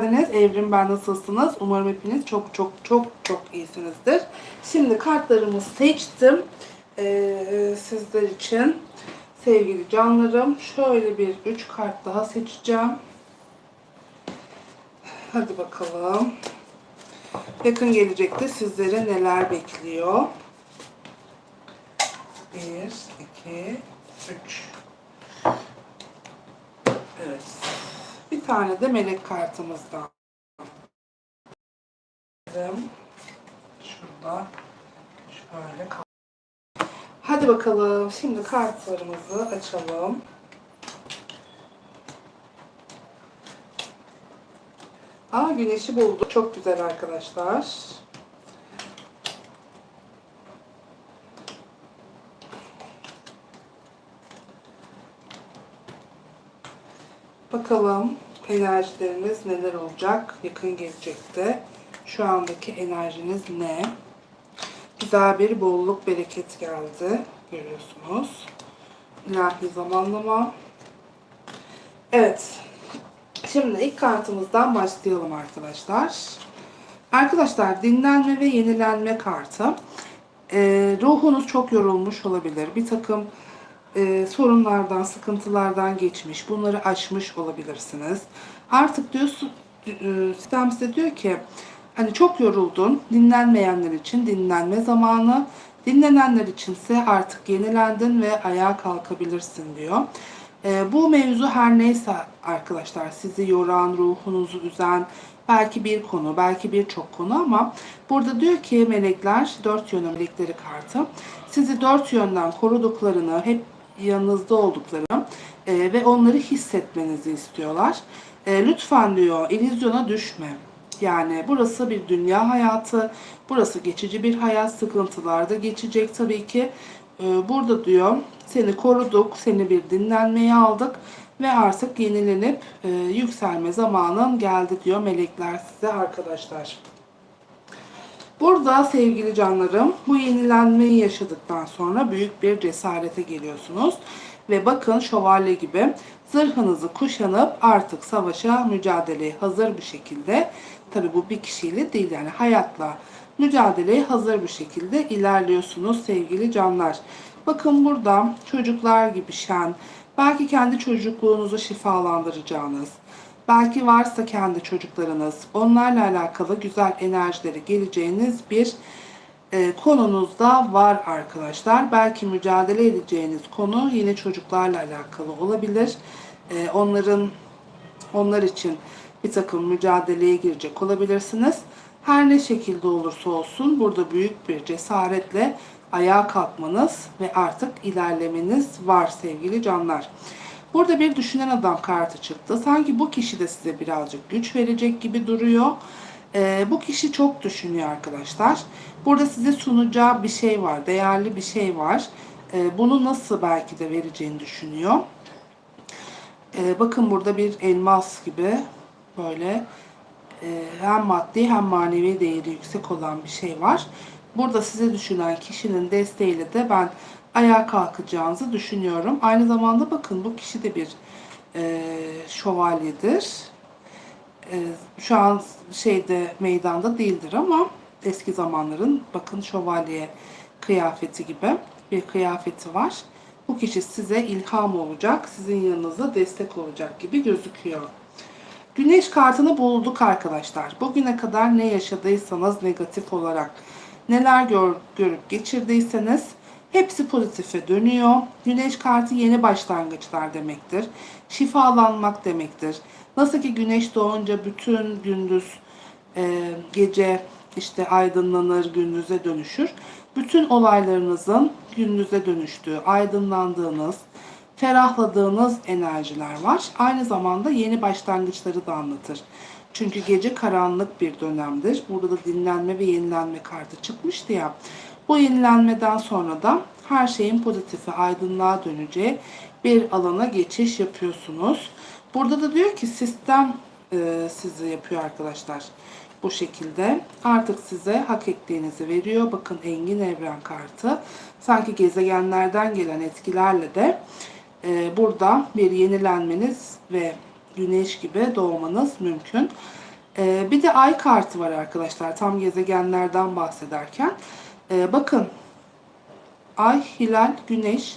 geldiniz. Evrim ben nasılsınız? Umarım hepiniz çok çok çok çok iyisinizdir. Şimdi kartlarımı seçtim. Ee, sizler için sevgili canlarım. Şöyle bir 3 kart daha seçeceğim. Hadi bakalım. Yakın gelecekte sizlere neler bekliyor? 1, 2, 3. Evet. Bir tane de melek kartımızdan. Şurada şöyle Hadi bakalım. Şimdi kartlarımızı açalım. Aa güneşi buldu. Çok güzel arkadaşlar. Bakalım enerjileriniz neler olacak yakın gelecekte. Şu andaki enerjiniz ne? Güzel bir bolluk bereket geldi. Görüyorsunuz. İlahi zamanlama. Evet. Şimdi ilk kartımızdan başlayalım arkadaşlar. Arkadaşlar dinlenme ve yenilenme kartı. Ee, ruhunuz çok yorulmuş olabilir. Bir takım e, sorunlardan, sıkıntılardan geçmiş, bunları aşmış olabilirsiniz. Artık diyorsun, e, sistem size diyor ki, hani çok yoruldun, dinlenmeyenler için dinlenme zamanı, dinlenenler içinse artık yenilendin ve ayağa kalkabilirsin diyor. E, bu mevzu her neyse arkadaşlar, sizi yoran, ruhunuzu üzen, belki bir konu, belki birçok konu ama burada diyor ki melekler, dört yönü melekleri kartı, sizi dört yönden koruduklarını, hep yanınızda olduklarını e, ve onları hissetmenizi istiyorlar. E, lütfen diyor, illüzyona düşme. Yani burası bir dünya hayatı, burası geçici bir hayat, sıkıntılarda geçecek tabii ki. E, burada diyor, seni koruduk, seni bir dinlenmeye aldık ve artık yenilenip e, yükselme zamanın geldi diyor melekler size arkadaşlar. Burada sevgili canlarım bu yenilenmeyi yaşadıktan sonra büyük bir cesarete geliyorsunuz. Ve bakın şövalye gibi zırhınızı kuşanıp artık savaşa mücadeleye hazır bir şekilde tabi bu bir kişiyle değil yani hayatla mücadeleye hazır bir şekilde ilerliyorsunuz sevgili canlar. Bakın burada çocuklar gibi şen, belki kendi çocukluğunuzu şifalandıracağınız, belki varsa kendi çocuklarınız, onlarla alakalı güzel enerjileri geleceğiniz bir e, konunuzda var arkadaşlar. Belki mücadele edeceğiniz konu yine çocuklarla alakalı olabilir. E, onların onlar için bir takım mücadeleye girecek olabilirsiniz. Her ne şekilde olursa olsun burada büyük bir cesaretle ayağa kalkmanız ve artık ilerlemeniz var sevgili canlar. Burada bir düşünen adam kartı çıktı. Sanki bu kişi de size birazcık güç verecek gibi duruyor. Ee, bu kişi çok düşünüyor arkadaşlar. Burada size sunacağı bir şey var, değerli bir şey var. Ee, bunu nasıl belki de vereceğini düşünüyor. Ee, bakın burada bir elmas gibi böyle e, hem maddi hem manevi değeri yüksek olan bir şey var. Burada size düşünen kişinin desteğiyle de ben ayağa kalkacağınızı düşünüyorum. Aynı zamanda bakın bu kişi de bir e, şövalyedir. E, şu an şeyde meydanda değildir ama eski zamanların bakın şövalye kıyafeti gibi bir kıyafeti var. Bu kişi size ilham olacak, sizin yanınızda destek olacak gibi gözüküyor. Güneş kartını bulduk arkadaşlar. Bugüne kadar ne yaşadıysanız negatif olarak, neler gör, görüp geçirdiyseniz hepsi pozitife dönüyor. Güneş kartı yeni başlangıçlar demektir. Şifalanmak demektir. Nasıl ki güneş doğunca bütün gündüz, e, gece işte aydınlanır, gündüze dönüşür. Bütün olaylarınızın gündüze dönüştüğü, aydınlandığınız, ferahladığınız enerjiler var. Aynı zamanda yeni başlangıçları da anlatır. Çünkü gece karanlık bir dönemdir. Burada da dinlenme ve yenilenme kartı çıkmıştı ya. Bu yenilenmeden sonra da her şeyin pozitife, aydınlığa döneceği bir alana geçiş yapıyorsunuz. Burada da diyor ki sistem e, sizi yapıyor arkadaşlar. Bu şekilde artık size hak ettiğinizi veriyor. Bakın Engin Evren kartı. Sanki gezegenlerden gelen etkilerle de e, burada bir yenilenmeniz ve güneş gibi doğmanız mümkün. Ee, bir de ay kartı var arkadaşlar tam gezegenlerden bahsederken. Ee, bakın ay, hilal, güneş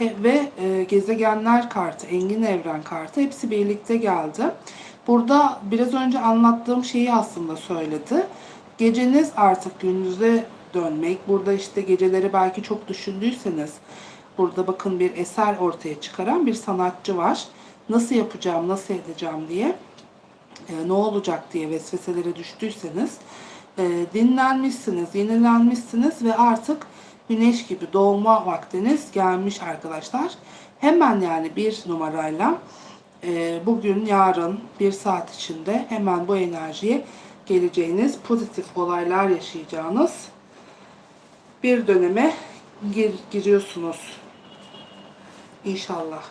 e, ve e, gezegenler kartı, engin evren kartı hepsi birlikte geldi. Burada biraz önce anlattığım şeyi aslında söyledi. Geceniz artık gündüze dönmek. Burada işte geceleri belki çok düşündüyseniz burada bakın bir eser ortaya çıkaran bir sanatçı var. Nasıl yapacağım, nasıl edeceğim diye e, ne olacak diye vesveselere düştüyseniz e, dinlenmişsiniz, yenilenmişsiniz ve artık güneş gibi doğma vaktiniz gelmiş arkadaşlar. Hemen yani bir numarayla e, bugün, yarın, bir saat içinde hemen bu enerjiye geleceğiniz, pozitif olaylar yaşayacağınız bir döneme gir, giriyorsunuz. İnşallah.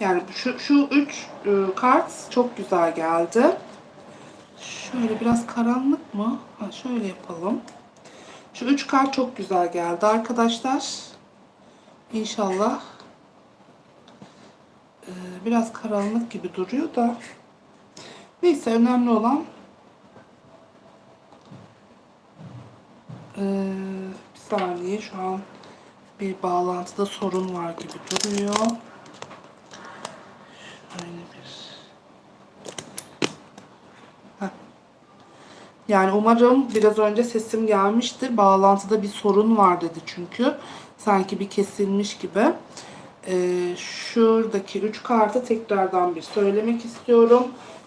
Yani şu, şu üç e, kart çok güzel geldi. Şöyle biraz karanlık mı? Ha, şöyle yapalım. Şu üç kart çok güzel geldi arkadaşlar. İnşallah. e, biraz karanlık gibi duruyor da. Neyse önemli olan e, bir saniye şu an bir bağlantıda sorun var gibi duruyor. Şöyle bir Heh. Yani umarım biraz önce sesim gelmiştir. Bağlantıda bir sorun var dedi çünkü. Sanki bir kesilmiş gibi. Ee, şuradaki üç kartı tekrardan bir söylemek istiyorum.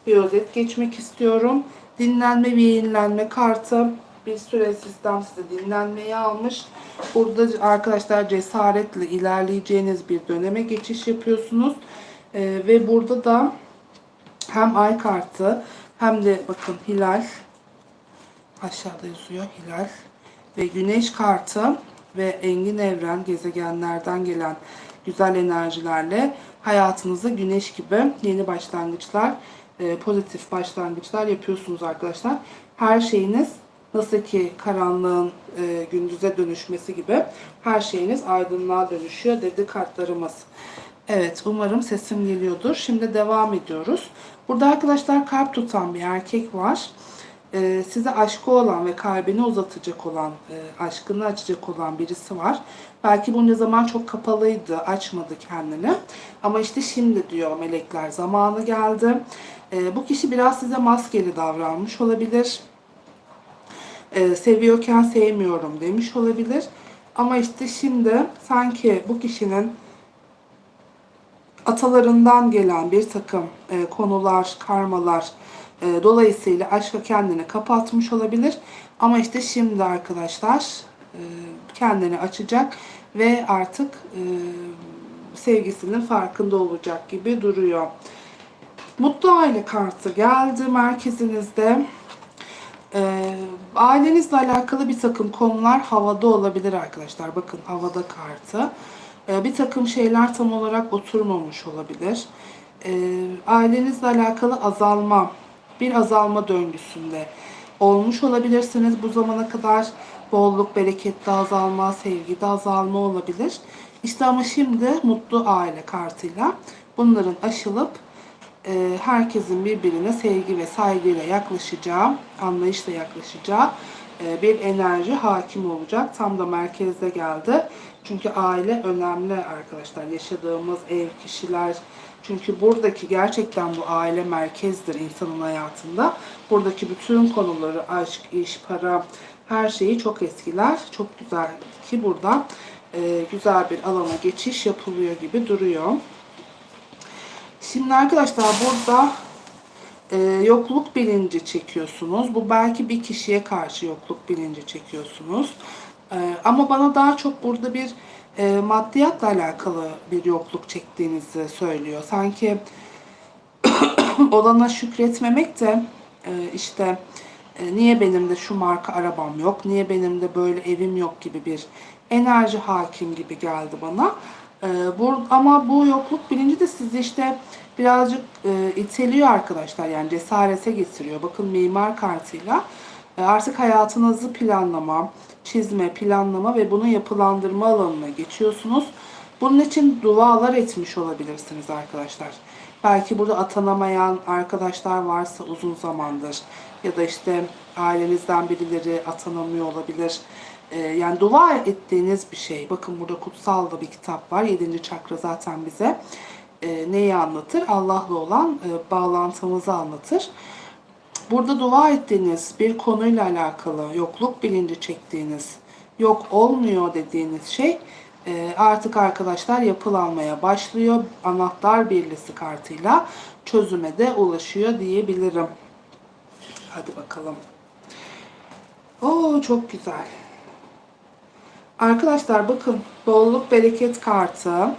Bir özet geçmek istiyorum. Dinlenme ve yenilenme kartı. Bir süre sistem size dinlenmeyi almış. Burada arkadaşlar cesaretle ilerleyeceğiniz bir döneme geçiş yapıyorsunuz. Ee, ve burada da hem ay kartı hem de bakın hilal aşağıda yazıyor hilal ve güneş kartı ve engin evren gezegenlerden gelen güzel enerjilerle hayatınızda güneş gibi yeni başlangıçlar, e, pozitif başlangıçlar yapıyorsunuz arkadaşlar. Her şeyiniz nasıl ki karanlığın e, gündüze dönüşmesi gibi her şeyiniz aydınlığa dönüşüyor dedi kartlarımız. Evet umarım sesim geliyordur. Şimdi devam ediyoruz. Burada arkadaşlar kalp tutan bir erkek var. Ee, size aşkı olan ve kalbini uzatacak olan, e, aşkını açacak olan birisi var. Belki bunca zaman çok kapalıydı, açmadı kendini. Ama işte şimdi diyor melekler zamanı geldi. Ee, bu kişi biraz size maskeli davranmış olabilir. Ee, seviyorken sevmiyorum demiş olabilir. Ama işte şimdi sanki bu kişinin atalarından gelen bir takım e, konular, karmalar e, dolayısıyla aşka kendini kapatmış olabilir. Ama işte şimdi arkadaşlar e, kendini açacak ve artık e, sevgisinin farkında olacak gibi duruyor. Mutlu aile kartı geldi merkezinizde. E, ailenizle alakalı bir takım konular havada olabilir arkadaşlar. Bakın havada kartı. E, bir takım şeyler tam olarak oturmamış olabilir. E, ailenizle alakalı azalma, bir azalma döngüsünde olmuş olabilirsiniz. Bu zamana kadar bolluk, berekette azalma, sevgide azalma olabilir. İşte ama şimdi mutlu aile kartıyla bunların aşılıp e, herkesin birbirine sevgi ve saygıyla yaklaşacağı, anlayışla yaklaşacağı e, bir enerji hakim olacak. Tam da merkezde geldi. Çünkü aile önemli arkadaşlar. Yaşadığımız ev, kişiler. Çünkü buradaki gerçekten bu aile merkezdir insanın hayatında. Buradaki bütün konuları, aşk, iş, para, her şeyi çok eskiler. Çok güzel ki burada e, güzel bir alana geçiş yapılıyor gibi duruyor. Şimdi arkadaşlar burada e, yokluk bilinci çekiyorsunuz. Bu belki bir kişiye karşı yokluk bilinci çekiyorsunuz. E, ama bana daha çok burada bir e, maddiyatla alakalı bir yokluk çektiğinizi söylüyor. Sanki olana şükretmemek de e, işte e, niye benim de şu marka arabam yok, niye benim de böyle evim yok gibi bir enerji hakim gibi geldi bana. E, bu, ama bu yokluk bilinci de sizi işte birazcık e, iteliyor arkadaşlar yani cesarete getiriyor. Bakın mimar kartıyla artık hayatınızı planlama, çizme, planlama ve bunu yapılandırma alanına geçiyorsunuz. Bunun için dualar etmiş olabilirsiniz arkadaşlar. Belki burada atanamayan arkadaşlar varsa uzun zamandır ya da işte ailenizden birileri atanamıyor olabilir. Ee, yani dua ettiğiniz bir şey. Bakın burada kutsal da bir kitap var. 7. çakra zaten bize e, neyi anlatır? Allah'la olan e, bağlantımızı anlatır. Burada dua ettiğiniz bir konuyla alakalı yokluk bilinci çektiğiniz, yok olmuyor dediğiniz şey e, artık arkadaşlar yapılanmaya başlıyor. Anahtar birlisi kartıyla çözüme de ulaşıyor diyebilirim. Hadi bakalım. Oo çok güzel. Arkadaşlar bakın bolluk bereket kartı.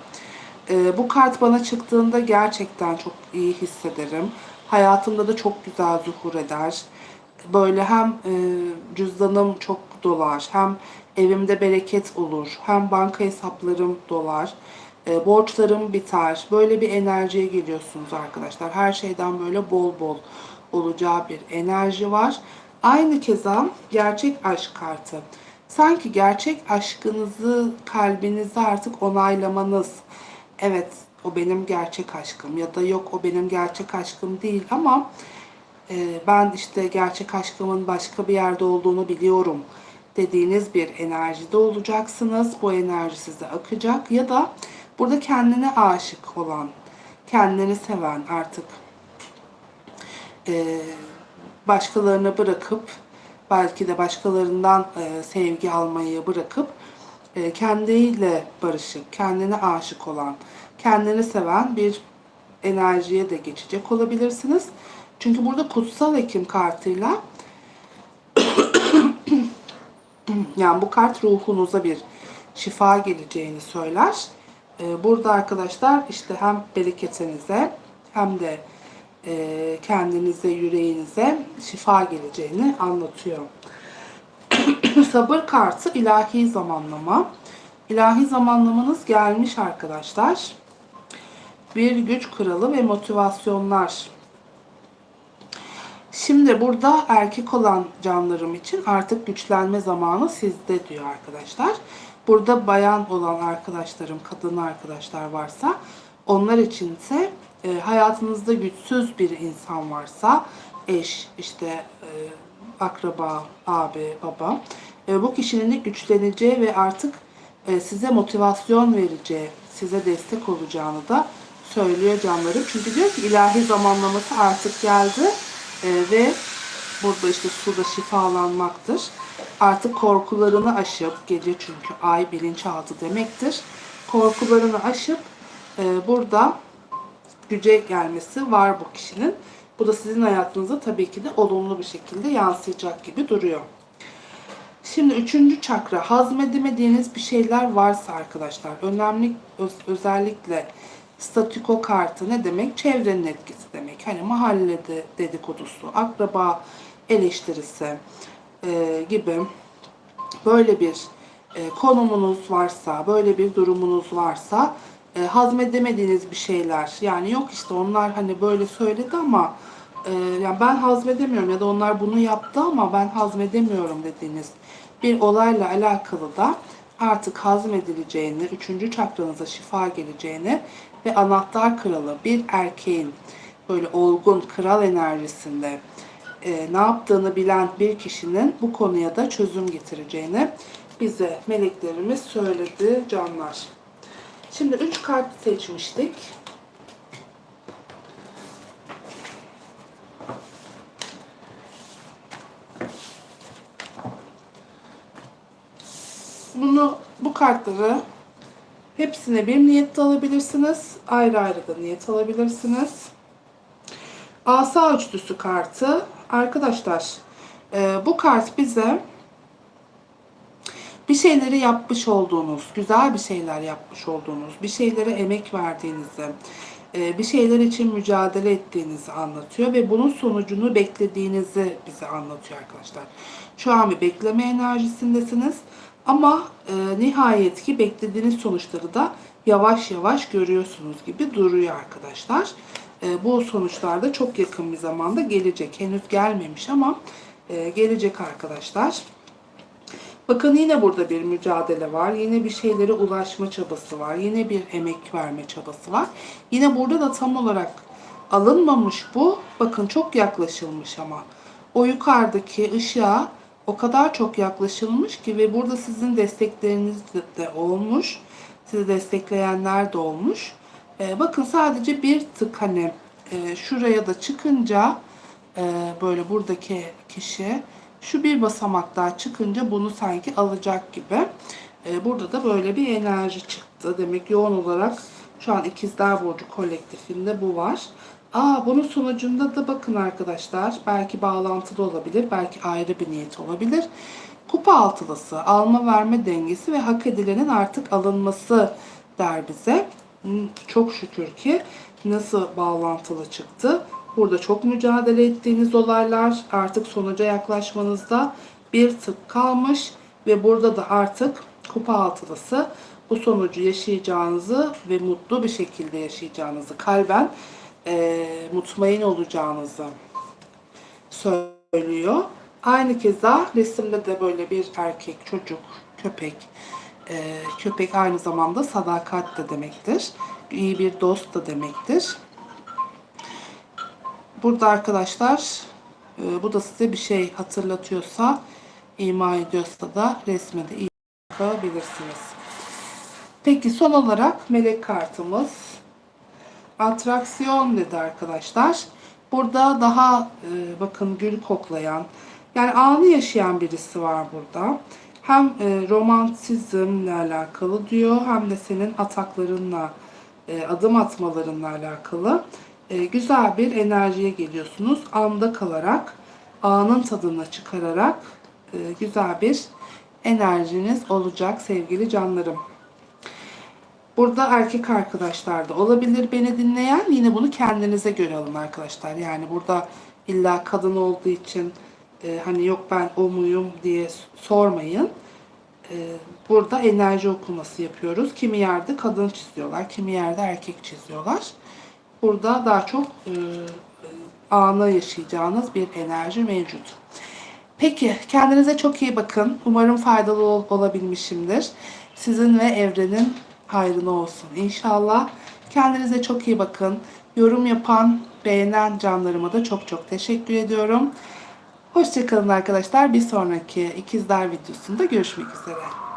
Ee, bu kart bana çıktığında gerçekten çok iyi hissederim. Hayatımda da çok güzel zuhur eder. Böyle hem e, cüzdanım çok dolar, hem evimde bereket olur, hem banka hesaplarım dolar, e, borçlarım biter. Böyle bir enerjiye geliyorsunuz arkadaşlar. Her şeyden böyle bol bol olacağı bir enerji var. Aynı keza gerçek aşk kartı. Sanki gerçek aşkınızı kalbinizde artık onaylamanız. Evet o benim gerçek aşkım ya da yok o benim gerçek aşkım değil ama e, ben işte gerçek aşkımın başka bir yerde olduğunu biliyorum dediğiniz bir enerjide olacaksınız. Bu enerji size akacak ya da burada kendine aşık olan, kendini seven artık e, başkalarını bırakıp belki de başkalarından e, sevgi almayı bırakıp e, kendiyle barışık, kendine aşık olan, kendini seven bir enerjiye de geçecek olabilirsiniz. Çünkü burada kutsal ekim kartıyla yani bu kart ruhunuza bir şifa geleceğini söyler. E, burada arkadaşlar işte hem bereketinize hem de e, kendinize, yüreğinize şifa geleceğini anlatıyor. Sabır kartı ilahi zamanlama. İlahi zamanlamanız gelmiş arkadaşlar. Bir güç kralı ve motivasyonlar. Şimdi burada erkek olan canlarım için artık güçlenme zamanı sizde diyor arkadaşlar. Burada bayan olan arkadaşlarım, kadın arkadaşlar varsa onlar içinse e, hayatınızda güçsüz bir insan varsa eş, işte e, akraba, abi, baba e, bu kişinin güçleneceği ve artık e, size motivasyon vereceği, size destek olacağını da söylüyor canlarım. Çünkü diyor ki ilahi zamanlaması artık geldi e, ve burada işte suda şifalanmaktır. Artık korkularını aşıp, gece çünkü ay bilinçaltı demektir. Korkularını aşıp e, burada güce gelmesi var bu kişinin. Bu da sizin hayatınıza tabii ki de olumlu bir şekilde yansıyacak gibi duruyor. Şimdi üçüncü çakra hazmedemediğiniz bir şeyler varsa arkadaşlar önemli öz- özellikle statiko kartı ne demek? Çevrenin etkisi demek. Hani mahallede dedikodusu, akraba eleştirisi e, gibi böyle bir e, konumunuz varsa, böyle bir durumunuz varsa e, hazmedemediğiniz bir şeyler yani yok işte onlar hani böyle söyledi ama e, yani ben hazmedemiyorum ya da onlar bunu yaptı ama ben hazmedemiyorum dediğiniz bir olayla alakalı da artık hazmedileceğini, üçüncü çakranıza şifa geleceğini ve anahtar kralı bir erkeğin böyle olgun kral enerjisinde e, ne yaptığını bilen bir kişinin bu konuya da çözüm getireceğini bize meleklerimiz söyledi canlar. Şimdi 3 kart seçmiştik. Bunu bu kartları hepsine bir niyette alabilirsiniz. Ayrı ayrı da niyet alabilirsiniz. Asa üçlüsü kartı. Arkadaşlar e, bu kart bize bir şeyleri yapmış olduğunuz, güzel bir şeyler yapmış olduğunuz, bir şeylere emek verdiğinizi, e, bir şeyler için mücadele ettiğinizi anlatıyor ve bunun sonucunu beklediğinizi bize anlatıyor arkadaşlar. Şu an bir bekleme enerjisindesiniz ama e, nihayet ki beklediğiniz sonuçları da yavaş yavaş görüyorsunuz gibi duruyor arkadaşlar. E, bu sonuçlar da çok yakın bir zamanda gelecek. Henüz gelmemiş ama e, gelecek arkadaşlar. Bakın yine burada bir mücadele var. Yine bir şeylere ulaşma çabası var. Yine bir emek verme çabası var. Yine burada da tam olarak alınmamış bu. Bakın çok yaklaşılmış ama. O yukarıdaki ışığa o kadar çok yaklaşılmış ki ve burada sizin destekleriniz de olmuş. Sizi destekleyenler de olmuş. Ee, bakın sadece bir tık hani e, şuraya da çıkınca e, böyle buradaki kişi şu bir basamak daha çıkınca bunu sanki alacak gibi. E, burada da böyle bir enerji çıktı. Demek yoğun olarak şu an İkizler Burcu kolektifinde bu var. Aa, bunun sonucunda da bakın arkadaşlar belki bağlantılı olabilir, belki ayrı bir niyet olabilir. Kupa altılısı, alma verme dengesi ve hak edilenin artık alınması der bize. Hmm, Çok şükür ki nasıl bağlantılı çıktı. Burada çok mücadele ettiğiniz olaylar artık sonuca yaklaşmanızda bir tık kalmış ve burada da artık kupa altılısı bu sonucu yaşayacağınızı ve mutlu bir şekilde yaşayacağınızı kalben eee mutmain olacağınızı söylüyor. Aynı keza resimde de böyle bir erkek, çocuk, köpek. Ee, köpek aynı zamanda sadakat de demektir. İyi bir dost da demektir. Burada arkadaşlar e, bu da size bir şey hatırlatıyorsa, ima ediyorsa da resme iyi bakabilirsiniz. Peki son olarak melek kartımız atraksiyon dedi arkadaşlar. Burada daha e, bakın gül koklayan yani anı yaşayan birisi var burada. Hem e, romantizmle alakalı diyor hem de senin ataklarınla e, adım atmalarınla alakalı e, güzel bir enerjiye geliyorsunuz. Anda kalarak anın tadını çıkararak e, güzel bir enerjiniz olacak sevgili canlarım. Burada erkek arkadaşlar da olabilir beni dinleyen. Yine bunu kendinize göre alın arkadaşlar. Yani burada illa kadın olduğu için e, hani yok ben o muyum diye sormayın. E, burada enerji okuması yapıyoruz. Kimi yerde kadın çiziyorlar, kimi yerde erkek çiziyorlar. Burada daha çok e, anı yaşayacağınız bir enerji mevcut. Peki kendinize çok iyi bakın. Umarım faydalı ol- olabilmişimdir. Sizin ve evrenin hayrına olsun inşallah. Kendinize çok iyi bakın. Yorum yapan, beğenen canlarıma da çok çok teşekkür ediyorum. Hoşçakalın arkadaşlar. Bir sonraki ikizler videosunda görüşmek üzere.